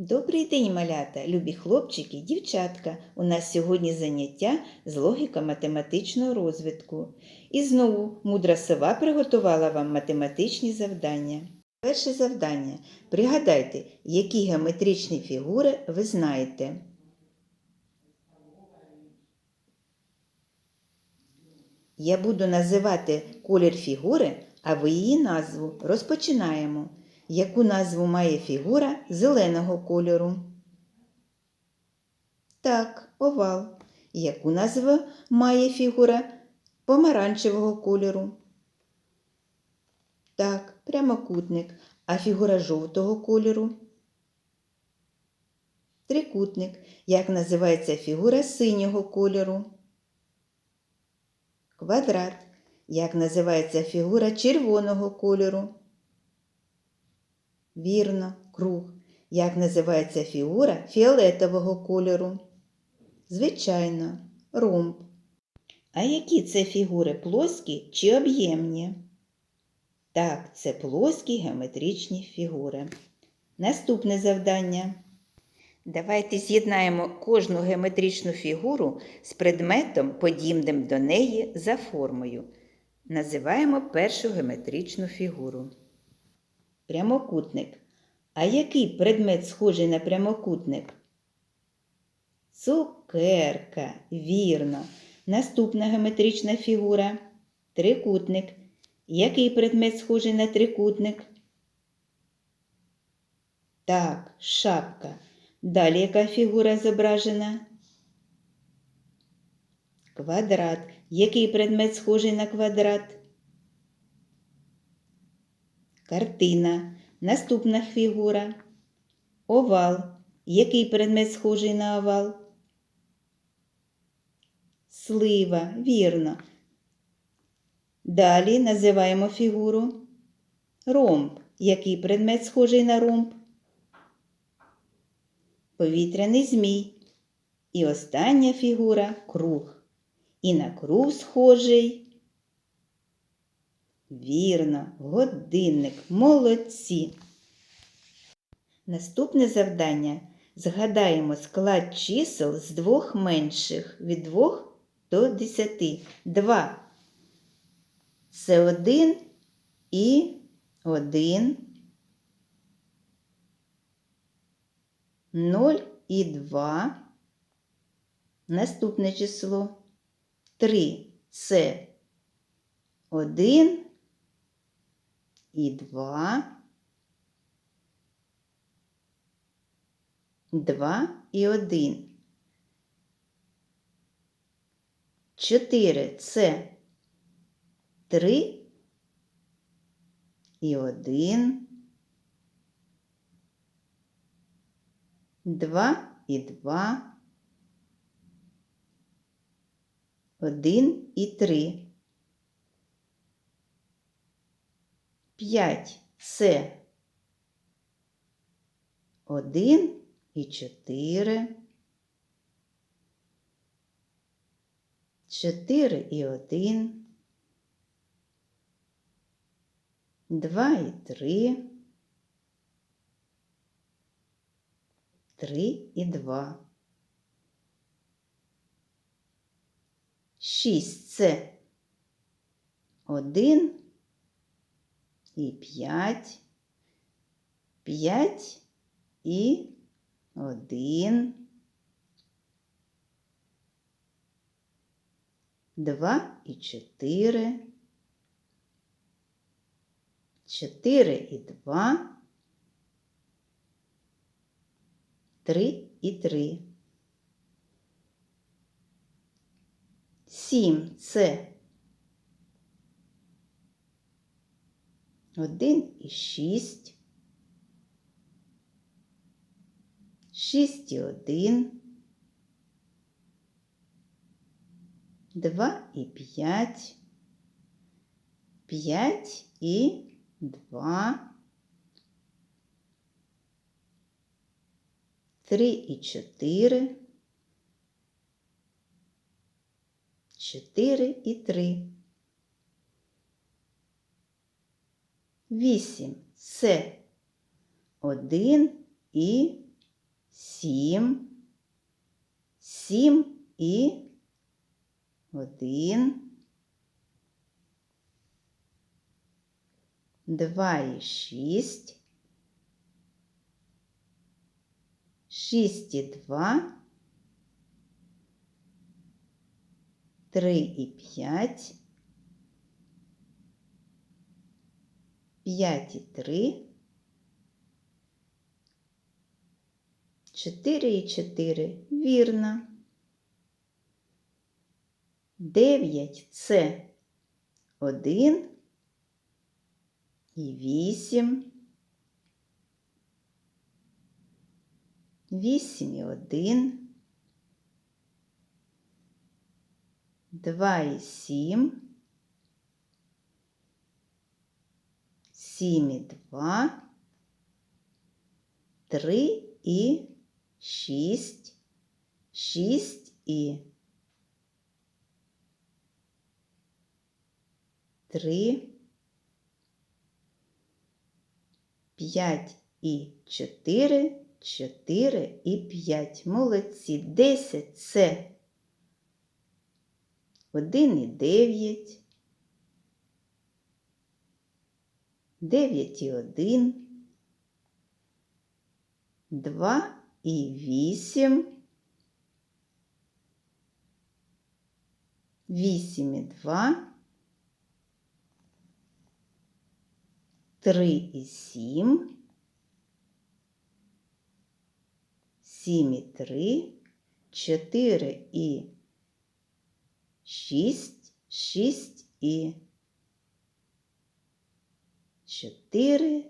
Добрий день, малята, любі хлопчики, дівчатка. У нас сьогодні заняття з логіко-математичного розвитку. І знову мудра сова приготувала вам математичні завдання. Перше завдання. Пригадайте, які геометричні фігури ви знаєте. Я буду називати колір фігури, а ви її назву розпочинаємо. Яку назву має фігура зеленого кольору? Так, овал. Яку назву має фігура помаранчевого кольору? Так, прямокутник. А фігура жовтого кольору? Трикутник. Як називається фігура синього кольору? Квадрат. Як називається фігура червоного кольору? Вірно, круг. Як називається фігура фіолетового кольору? Звичайно, ромб. А які це фігури плоскі чи об'ємні? Так, це плоскі геометричні фігури. Наступне завдання. Давайте з'єднаємо кожну геометричну фігуру з предметом, подібним до неї за формою. Називаємо першу геометричну фігуру. Прямокутник. А який предмет схожий на прямокутник? Цукерка. Вірно. Наступна геометрична фігура. Трикутник. Який предмет схожий на трикутник? Так, шапка. Далі яка фігура зображена? Квадрат. Який предмет схожий на квадрат? Картина. Наступна фігура. Овал. Який предмет схожий на овал? Слива. Вірно. Далі називаємо фігуру. Ромб. Який предмет схожий на ромб? Повітряний змій. І остання фігура круг. І на круг схожий. Вірно, годинник, молодці. Наступне завдання. Згадаємо склад чисел з двох менших від 2 до 10. 2. Це 1 і 1. 0 і 2. Наступне число. 3 це 1 і 2. 2 і 1. 4 це 3 і 1. 2 і 2. 1 і 3. 5 це 1 і 4. 4 і 1. 2 і 3. 3 і 2. 6 це 1 і 5, 5 і 1, 2 і 4, 4 і 2, 3 і 3. 7 це 1 і 6, 6 і 1, 2 і 5, 5 і 2, 3 і 4, 4 і 3. 8 це 1 і сім, сім і один, два і шість, шість і два, три і п'ять, п'ять і три, чотири і чотири. Вірно. Дев'ять це один і вісім. Вісім і один. Два і сім. Сім і два. Три і шість. Шість і три. П'ять і чотири. Чотири і п'ять. Молодці. Десять це один і дев'ять. Дев'ять і один. Два і вісім. Вісім і два. Три і сім. Сім і три. Чотири і шість. Шість і чотири.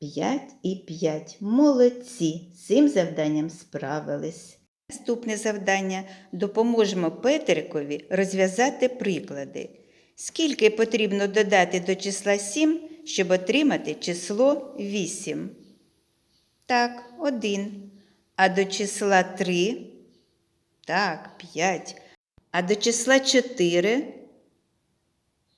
П'ять і п'ять. Молодці. З цим завданням справились. Наступне завдання допоможемо Петрикові розв'язати приклади. Скільки потрібно додати до числа 7, щоб отримати число 8? Так, 1. А до числа 3? Так, 5. А до числа 4?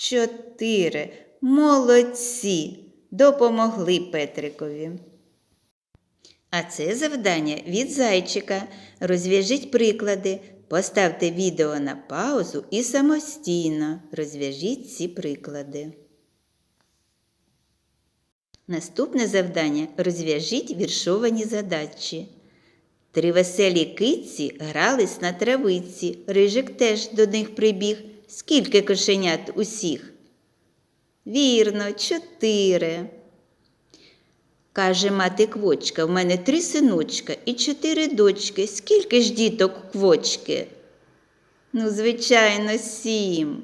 4. Молодці. Допомогли Петрикові. А це завдання від зайчика. Розв'яжіть приклади, поставте відео на паузу і самостійно розв'яжіть ці приклади. Наступне завдання розв'яжіть віршовані задачі. Три веселі киці грались на травиці. Рижик теж до них прибіг. Скільки кошенят усіх? Вірно, чотири. Каже мати квочка, в мене три синочка і чотири дочки. Скільки ж діток квочки? Ну, звичайно, сім.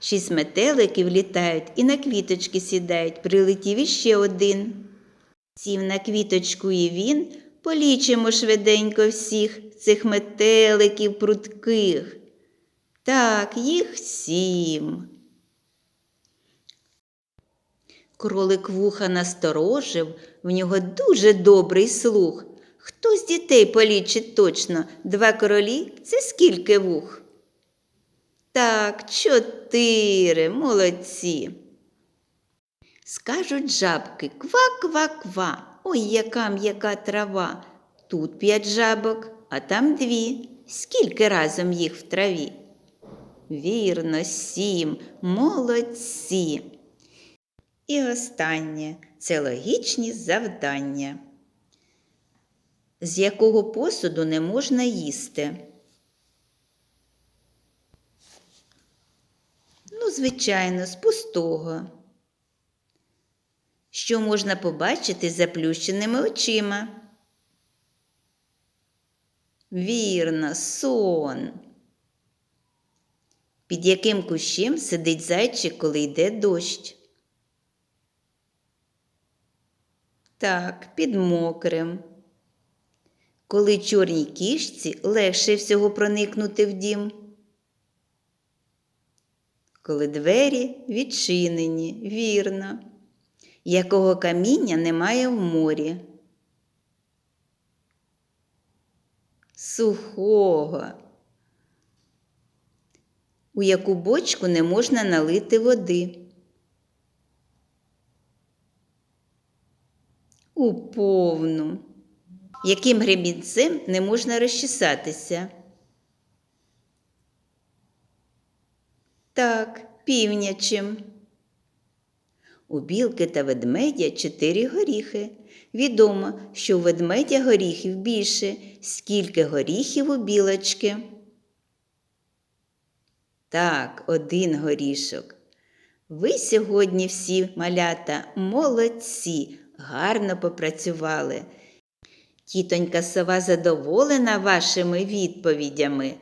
Шість метеликів літають і на квіточки сідають. Прилетів іще один. Сів на квіточку і він. Полічимо швиденько всіх цих метеликів прудких. Так, їх сім. Кролик вуха насторожив, в нього дуже добрий слух. Хто з дітей полічить точно? Два королі це скільки вух? Так, чотири, молодці. Скажуть жабки ква-ква-ква. Ой, яка м'яка трава. Тут п'ять жабок, а там дві. Скільки разом їх в траві? Вірно, сім, молодці. І останнє це логічні завдання. З якого посуду не можна їсти? Ну, звичайно, з пустого. Що можна побачити заплющеними очима? Вірно, сон. Під яким кущем сидить зайчик, коли йде дощ? Так, під мокрим. Коли чорній кішці легше всього проникнути в дім. Коли двері відчинені, вірно, якого каміння немає в морі. Сухого, у яку бочку не можна налити води. У повну. Яким гребінцем не можна розчесатися? Так, півнячим. У білки та ведмедя чотири горіхи. Відомо, що у ведмедя горіхів більше. Скільки горіхів у білочки? Так, один горішок. Ви сьогодні всі, малята, молодці, гарно попрацювали. Тітонька сова задоволена вашими відповідями.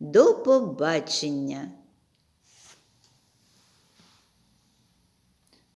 До побачення!